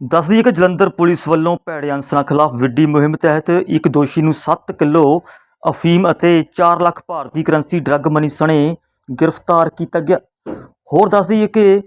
ਦੱਸ ਦਈਏ ਕਿ ਜਲੰਧਰ ਪੁਲਿਸ ਵੱਲੋਂ ਭੈੜੇ ਅਨਸਰਾਂ ਖਿਲਾਫ ਵਿੱਢੀ ਮੁਹਿੰਮ ਤਹਿਤ ਇੱਕ ਦੋਸ਼ੀ ਨੂੰ 7 ਕਿਲੋ ਅਫੀਮ ਅਤੇ 4 ਲੱਖ ਭਾਰਤੀ ਕਰੰਸੀ ਡਰੱਗ ਮਨੀ ਸਣੇ ਗ੍ਰਿਫਤਾਰ ਕੀਤਾ ਗਿਆ। ਹੋਰ ਦੱਸ ਦਈਏ ਕਿ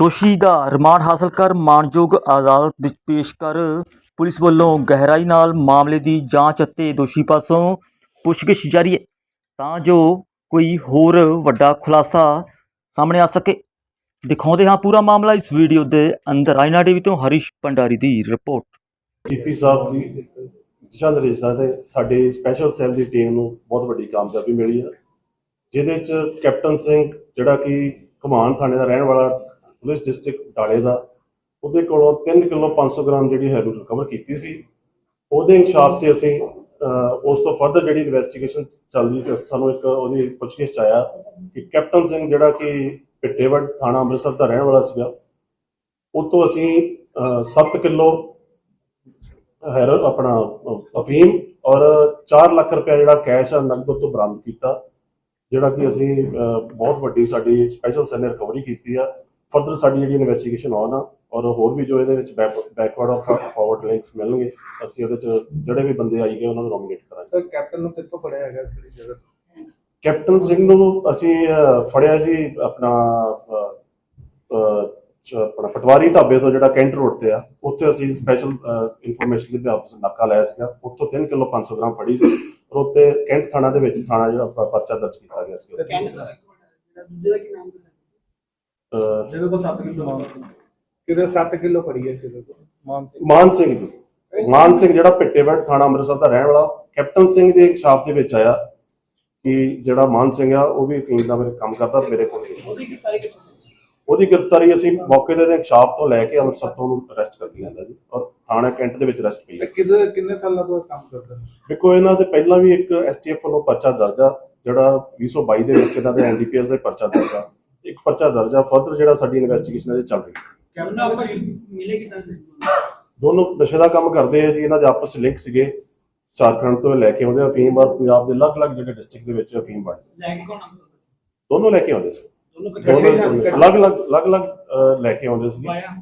ਦੋਸ਼ੀ ਦਾ ਰਿਮਾਂਡ ਹਾਸਲ ਕਰ ਮਾਣਯੋਗ ਅਦਾਲਤ ਵਿੱਚ ਪੇਸ਼ ਕਰ ਪੁਲਿਸ ਵੱਲੋਂ ਗਹਿਰਾਈ ਨਾਲ ਮਾਮਲੇ ਦੀ ਜਾਂਚ ਅਤੇ ਦੋਸ਼ੀ ਪਾਸੋਂ ਪੁੱਛਗਿੱਛ ਜਾਰੀ ਹੈ ਤਾਂ ਜੋ ਕੋਈ ਹੋਰ ਵੱਡਾ ਖੁਲਾਸਾ ਸਾਹਮਣੇ ਆ ਸਕੇ। ਦਿਖਾਉਂਦੇ ਹਾਂ ਪੂਰਾ ਮਾਮਲਾ ਇਸ ਵੀਡੀਓ ਦੇ ਅੰਦਰ। ਆਇਨਾ ਟੀਵੀ ਤੋਂ ਹਰੀਸ਼ ਭੰਡਾਰੀ ਦੀ ਰਿਪੋਰਟ। ਜੀਪੀ ਸਾਹਿਬ ਦੀ ਦਿਸ਼ਾ ਨਿਰਦੇਸ਼ਾਂ ਤੇ ਸਾਡੇ ਸਪੈਸ਼ਲ ਸੈੱਲ ਦੀ ਟੀਮ ਨੂੰ ਬਹੁਤ ਵੱਡੀ ਕਾਮਯਾਬੀ ਮਿਲੀ ਹੈ, ਜਿਹਦੇ ਚ ਕੈਪਟਨ ਸਿੰਘ, ਜਿਹੜਾ ਕਿ ਕਮਾਨ ਥਾਣੇ ਦਾ ਰਹਿਣ ਵਾਲਾ ਪੁਲਿਸ ਡਿਸਟ੍ਰਿਕਟ ਬਟਾਲੇ ਦਾ, ਉਹਦੇ ਕੋਲੋਂ 3 ਕਿਲੋ 500 ਗ੍ਰਾਮ ਜਿਹੜੀ ਹੈਰੋਇਨ ਰਿਕਵਰ ਕੀਤੀ ਸੀ। ਉਹਦੇ ਇਨਸ਼ਾਫ ਤੇ ਅਸੀਂ ਉਸ ਤੋਂ ਫਰਦਰ ਜਿਹੜੀ ਇਨਵੈਸਟੀਗੇਸ਼ਨ ਚੱਲਦੀ ਤੇ ਸਾਨੂੰ ਇੱਕ ਉਹਦੀ ਪੁੱਛਗਿੱਛ ਆਇਆ ਕਿ ਕੈਪਟਨ ਸਿੰਘ ਜਿਹੜਾ ਕਿ ਪਿੱਟੇਵੜ ਥਾਣਾ ਅੰਮ੍ਰਿਤਸਰ ਦਾ ਰਹਿਣ ਵਾਲਾ ਸੀਗਾ। ਉਹ ਅਸੀਂ 7 ਕਿਲੋ ਹੈਰ, ਆਪਣਾ, ਅਫੀਮ ਔਰ 4 ਲੱਖ ਰੁਪਏ ਜਿਹੜਾ ਕੈਸ਼ ਆ ਨਕਦ ਤੋਂ ਬਰਾਮਦ ਕੀਤਾ, ਜਿਹੜਾ ਕਿ ਅਸੀਂ ਬਹੁਤ ਵੱਡੀ ਸਾਡੀ ਸਪੈਸ਼ਲ ਸੈੱਲ ਨੇ ਰਿਕਵਰੀ ਕੀਤੀ ਆ। ਫਰਦਰ ਸਾਡੀ ਜਿਹੜੀ ਇਨਵੈਸਟੀਗੇਸ਼ਨ ਆਨ ਆ ਔਰ ਹੋਰ ਵੀ ਜੋ ਇਹਦੇ ਵਿੱਚ ਬੈਕਵਰਡ ਔਰ ਫਾਰਵਰਡ ਲਿੰਕਸ ਮਿਲਣਗੇ, ਅਸੀਂ ਉਹਦੇ ਚ ਜਿਹੜੇ ਵੀ ਬੰਦੇ ਆਈ ਗਏ, ਉਹਨਾਂ ਨੂੰ ਨੋਮੀਨੇਟ ਕਰਾਂਗੇ। ਸਰ ਕੈਪਟਨ ਨੂੰ ਕਿੱਥੋਂ ਫੜਿਆ ਹੈਗਾ ਕਿਹੜੀ ਜਗ੍ਹਾ ਕੈਪਟਨ ਸਿੰਘ ਨੂੰ ਅਸੀਂ ਫੜਿਆ ਜੀ ਆਪਣਾ ਆਪਣਾ ਪਟਵਾਰੀ ਢਾਬੇ ਤੋਂ ਜਿਹੜਾ ਕੈਂਟ ਰੋਡ ਤੇ ਆ ਉੱਥੇ ਅਸੀਂ ਸਪੈਸ਼ਲ ਇਨਫੋਰਮੇਸ਼ਨ ਦੇ ਬਿਆਪ ਨਾਕਾ ਲਾਇਆ ਸੀਗਾ। ਉੱਥੋਂ 3 ਕਿਲੋ 500 ਗ੍ਰਾਮ ਫੜੀ ਸੀ ਔਰ ਉੱਤੇ ਕੈਂਟ ਥਾਣਾ ਦੇ ਵਿੱਚ ਥਾਣਾ ਜਿਹੜਾ ਪਰਚਾ ਦਰਜ ਕੀਤਾ ਗਿਆ ਸੀ। ਤੇ ਦੂਸਰਾ ਅ, ਜਿਹਦੇ ਕੋਲ 7 ਕਿਲੋ ਕਿਹਦੇ 7 ਕਿਲੋ ਫੜੀ ਹੈ ਕਿਹਦੇ ਕੋਲ। ਮਾਨ ਸਿੰਘ। ਜੀ। ਮਾਨ ਸਿੰਘ ਜਿਹੜਾ ਪਿੱਟੇਵੜ ਥਾਣਾ ਅੰਮ੍ਰਿਤਸਰ ਦਾ ਰਹਿਣ ਵਾਲਾ ਕੈਪਟਨ ਸਿੰਘ ਦੇ ਇਨਕਸ਼ਾਫ ਦੇ ਵਿੱਚ ਆਇਆ। ਕਿ ਜਿਹੜਾ ਮਾਨ ਸਿੰਘ ਆ ਉਹ ਵੀ ਫੀਮ ਦਾ ਮੇਰੇ ਕੰਮ ਕਰਦਾ ਮੇਰੇ ਕੋਲ ਹੀ ਹੈ। ਉਹਦੀ ਗ੍ਰਿਫਤਾਰੀ ਅਸੀਂ ਮੌਕੇ ਦੇ ਇਨਕਸ਼ਾਫ ਤੋਂ ਲੈ ਕੇ ਅੰਮ੍ਰਿਤਸਰ ਤੋਂ ਉਹਨੂੰ ਅਰੈਸਟ ਕਰਕੇ ਲਿਆਂਦਾ ਜੀ। ਔਰ ਥਾਣਾ ਕੈਂਟ ਦੇ ਵਿੱਚ ਅਰੈਸਟ ਤੇ ਕੀਤਾ। ਕਿਹਦੇ ਕਿੰਨੇ ਸਾਲਾਂ ਤੋਂ ਕੰਮ ਕਰਦਾ? ਦੇਖੋ ਇਹਨਾਂ ਦੇ ਪਹਿਲਾਂ ਵੀ ਇੱਕ ਐਸਟੀਐਫ ਵੱਲੋਂ ਪਰਚਾ ਦਰਜ ਆ ਜਿਹੜਾ 2022 ਦੇ ਵਿੱਚ ਇਹਨਾਂ ਦੇ ਐਨਡੀਪੀਐਸ ਦੇ ਪਰਚਾ ਦਰਜ ਆ। ਇੱਕ ਪਰਚਾ ਦਰਜ ਆ ਫਰਦਰ ਜਿਹੜਾ ਸਾਡੀ ਇਨਵੈਸਟੀਗੇਸ਼ਨ ਇਹਦੇ ਚੱਲ ਰਹੀ ਹੈ। ਆਪਸ ਮਿਲੇਗੀ ਤਾਂ ਦੋਨੋਂ ਨਸ਼ੇ ਦਾ ਕੰਮ ਕਰਦੇ ਆ ਜੀ ਇਹਨਾਂ ਦੇ ਆਪਸ ਲਿੰਕ ਸੀਗੇ। ਝਾਰਖੰਡ ਤੋਂ ਲੈ ਕੇ ਆਉਂਦੇ ਅਫੀਮ ਔਰ ਪੰਜਾਬ ਦੇ ਅਲੱਗ-ਅਲੱਗ ਜਿਹੜੇ ਡਿਸਟ੍ਰਿਕਟ ਦੇ ਵਿੱਚ ਅਫੀਮ ਬਣ ਲੈ ਕੇ ਕੌਣ ਆਉਂਦਾ? ਦੋਨੋਂ ਲੈ ਕੇ ਆਉਂਦੇ ਸੀ। ਦੋਨੋਂ। ਅਲੱਗ-ਅਲੱਗ ਅਲੱਗ-ਅਲੱਗ ਅਹ, ਲੈ ਕੇ ਆਉਂਦੇ ਸੀ ਪਾਇਆ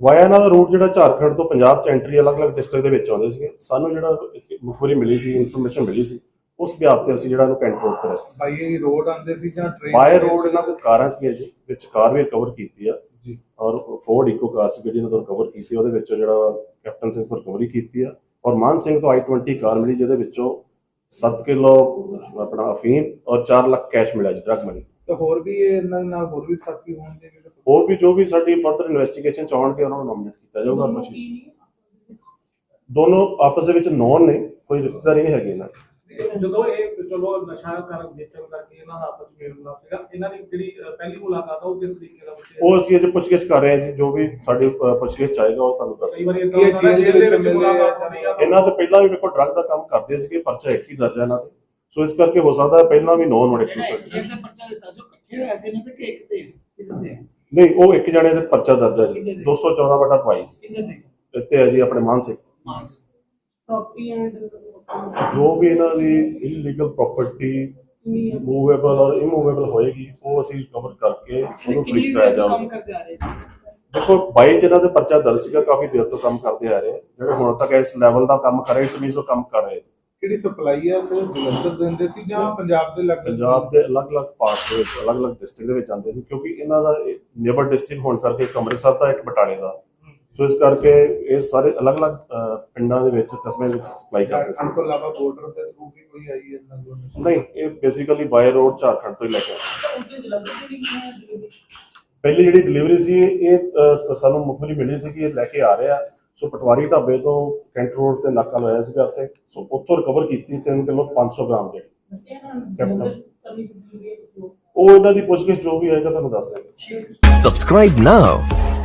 ਵਾਇਆ ਦਾ ਰੂਟ ਜਿਹੜਾ ਝਾਰਖੰਡ ਤੋਂ ਪੰਜਾਬ ਚ ਐਂਟਰੀ ਅਲੱਗ-ਅਲੱਗ ਡਿਸਟ੍ਰਿਕਟ ਦੇ ਵਿੱਚ ਆਉਂਦੇ ਸੀਗੇ। ਸਾਨੂੰ ਜਿਹੜਾ ਮੁਖਬਰੀ ਮਿਲੀ ਸੀ ਇਨਫੋਰਮੇਸ਼ਨ ਮਿਲੀ ਸੀ ਉਸ ਬਿਆਪ ਤੇ ਅਸੀਂ ਜਿਹੜਾ ਇਹਨੂੰ ਕੈਂਟ ਰੋਡ ਤੇ ਰੈਸਟ ਬਾਈ ਇਹ ਰੋਡ ਆਉਂਦੇ ਸੀ ਜਾਂ ਟ੍ਰੇਨ ਬਾਏ ਰੋਡ ਇਹਨਾਂ ਕੋਲ ਕਾਰਾਂ ਸੀਗੀਆਂ ਜੀ ਵਿੱਚ ਕਾਰ ਵੀ ਰਿਕਵਰ ਕੀਤੀ ਆ। ਜੀ। ਔਰ ਫੋਰਡ ਇਕੋ ਕਾਰ ਸੀ ਜਿਹੜੀ ਇਹਨਾਂ ਤੋਂ ਰਿਕਵਰ ਕੀਤੀ ਉਹਦੇ ਵਿੱਚੋਂ ਜਿਹੜਾ ਕੈਪਟਨ ਸਿੰਘ ਤੋਂ ਰਿਕਵਰੀ ਕੀਤੀ ਆ। ਔਰ ਮਾਨ ਸਿੰਘ ਤੋਂ i20 ਕਾਰ ਮਿਲੀ ਜਿਹਦੇ ਵਿੱਚੋਂ 7 ਕਿਲੋ ਆਪਣਾ ਅਫੀਮ ਔਰ 4 ਲੱਖ ਕੈਸ਼ ਮਿਲਿਆ ਜੀ ਡਰਗ ਮਨੀ ਤੇ ਹੋਰ ਵੀ ਇਹ ਇਹਨਾਂ ਨਾਲ ਹੋਰ ਵੀ ਸਾਥੀ ਹੋਣਗੇ ਜਿਹੜੇ ਹੋਰ ਵੀ ਜੋ ਵੀ ਸਾਡੀ ਫਰਦਰ ਇਨਵੈਸਟੀਗੇਸ਼ਨ ਚ ਆਉਣਗੇ ਉਹਨਾਂ ਨੂੰ ਨੋਮੀਨੇਟ ਕੀਤਾ ਜਾਊਗਾ। ਨਹੀਂ ਦੋਨੋਂ ਆਪਸ ਦੇ ਵਿੱਚ ਨੌਨ ਨੇ ਕੋਈ ਰਿਸ਼ਤੇਦਾਰੀ ਨਹੀਂ ਹੈਗੀ ਇਹਨਾਂ ਦੀ। ਜਦੋਂ ਇਹ ਚਲੋ ਨਸ਼ਾ ਕਰਨ ਵੇਚਣ ਕਰਕੇ ਇਹਨਾਂ ਦਾ ਆਪਸ ਵਿੱਚ ਮੇਲ ਮਿਲਾਪ ਸੀਗਾ। ਇਹਨਾਂ ਦੀ ਜਿਹੜੀ ਪਹਿਲੀ ਮੁਲਾਕਾਤ ਆ ਉਹ ਕਿਸ ਤਰੀਕੇ ਦਾ ਬੱਚੇ ਉਹ ਅਸੀਂ ਅਜੇ ਪੁੱਛਗਿੱਛ ਕਰ ਰਹੇ ਹਾਂ ਜੀ ਜੋ ਵੀ ਸਾਡੀ ਅ, ਪੁੱਛਗਿੱਛ ਚ ਆਏਗਾ ਉਹ ਤੁਹਾਨੂੰ ਦੱਸ ਕਈ ਵਾਰੀ ਇਹ ਇਦਾਂ ਹੁੰਦਾ ਨਾ ਜੇਲ੍ਹ ਦੇ ਵਿੱਚ ਮਿਲੇ ਮੁਲਾਕਾਤ ਹੁੰਦੀ ਆ। ਇਹਨਾਂ ਤੋਂ ਪਹਿਲਾਂ ਵੀ ਵੇਖੋ ਡਰਗ ਦਾ ਕੰਮ ਕਰਦੇ ਸੀਗੇ ਪਰਚਾ ਇੱਕ ਹੀ ਦਰਜ ਹੈ ਇਹਨਾਂ ਤੇ। ਸੋ ਇਸ ਕਰਕੇ ਹੋ ਸਕਦਾ ਹੈ ਪਹਿਲਾਂ ਵੀ ਨੌਨ ਹੋਣੇ। ਜਿਹੜਾ ਦਾ ਪਰਚਾ ਦਿੱਤਾ ਸੀ ਉਹ ਇਕੱਠੇ ਸੀ ਤੇ ਕਿ ਇੱਕ ਤੇ ਕਿੰਨੇ ਤੇ ਨਹੀਂ ਉਹ ਇੱਕ ਜਣੇ ਦੇ ਪਰਚਾ ਦਰਜ ਹੈ ਜੀ। 214 ਬਟਾ ਪਾਈ ਕਿੰਨੇ ਤੇ? ਇੱਥੇ ਹੈ ਜੀ ਆਪਣੇ ਮਾਨਸਿਕ ਹਾਂ ਕਾਪੀ ਐਂਡ ਜੋ ਵੀ ਇਹਨਾਂ ਦੀ ਇਲੀਗਲ ਪ੍ਰਾਪਰਟੀ ਮੂਵੇਬਲ ਔਰ ਇਮੂਵੇਬਲ ਹੋਏਗੀ ਉਹ ਅਸੀਂ ਕਵਰ ਕਰਕੇ ਉਹਨੂੰ ਫ੍ਰੀ ਕਰਾਇਆ ਜਾਊਗਾ ਕੰਮ ਕਰਦੇ ਆ ਰਹੇ ਜੀ ਦੇਖੋ 22 ਚ ਇਹਨਾਂ ਦੇ ਪਰਚਾ ਦਰਜ ਸੀਗਾ ਕਾਫੀ ਦੇਰ ਤੋਂ ਕੰਮ ਕਰਦੇ ਆ ਰਹੇ। ਜਿਹੜੇ ਹੁਣ ਤੱਕ ਇਸ ਲੈਵਲ ਦਾ ਕੰਮ ਕਰ ਰਹੇ ਇਟ ਉਹ ਕੰਮ ਕਰ ਰਹੇ। ਕਿਹੜੀ ਸਪਲਾਈ ਆ ਸੋ ਜਲੰਧਰ ਦਿੰਦੇ ਸੀ ਜਾਂ ਪੰਜਾਬ ਦੇ ਲੱਗ ਪੰਜਾਬ ਦੇ ਅਲੱਗ-ਅਲੱਗ ਪਾਰਟ ਦੇ ਵਿੱਚ ਅਲੱਗ-ਅਲੱਗ ਡਿਸਟ੍ਰਿਕਟ ਦੇ ਵਿੱਚ ਆਉਂਦੇ ਸੀ ਕਿਉਂਕਿ ਇਹਨਾਂ ਦਾ ਨੇਬਰ ਡਿਸਟ੍ਰਿਕਟ ਹੋਣ ਕਰਕੇ ਅੰਮ੍ਰਿਤਸਰ ਦਾ ਇੱਕ ਬਟਾਲੇ ਦਾ। ਸੋ ਇਸ ਕਰਕੇ ਇਹ ਸਾਰੇ ਅਲੱਗ-ਅਲੱਗ ਪਿੰਡਾਂ ਦੇ ਵਿੱਚ ਕਸਬਿਆਂ ਦੇ ਵਿੱਚ ਸਪਲਾਈ ਕਰਦੇ ਸੀ। ਤੋਂ ਇਲਾਵਾ ਬਾਰਡਰ ਦੇ ਥਰੂ ਵੀ ਕੋਈ ਆਈ ਹੈ ਇਹਨਾਂ ਕੋਲ? ਨਹੀਂ ਇਹ ਬੇਸਿਕਲੀ ਬਾਈ ਰੋਡ ਝਾਰਖੰਡ ਤੋਂ ਹੀ ਲੈ ਕੇ ਦੇ। ਪਹਿਲੀ ਜਿਹੜੀ ਡਿਲੀਵਰੀ ਸੀ ਇਹ ਸਾਨੂੰ ਮੁਖਬਰੀ ਮਿਲੀ ਸੀ ਕਿ ਇਹ ਲੈ ਕੇ ਆ ਰਿਹਾ ਸੋ ਪਟਵਾਰੀ ਢਾਬੇ ਤੋਂ ਕੈਂਟ ਰੋਡ ਤੇ ਨਾਕਾ ਲਾਇਆ ਸੀਗਾ ਉੱਥੇ। ਸੋ ਉੱਥੋਂ ਰਿਕਵਰ ਕੀਤੀ 3 ਕਿਲੋ 500 ਗ੍ਰਾਮ ਨਾ delivery। ਉਹ ਇਹਨਾਂ ਦੀ ਪੁੱਛਗਿੱਛ ਜੋ ਵੀ ਆਏਗਾ ਤੁਹਾਨੂੰ ਦੱਸ ਦੇਵਾਂਗੇ Subscribe now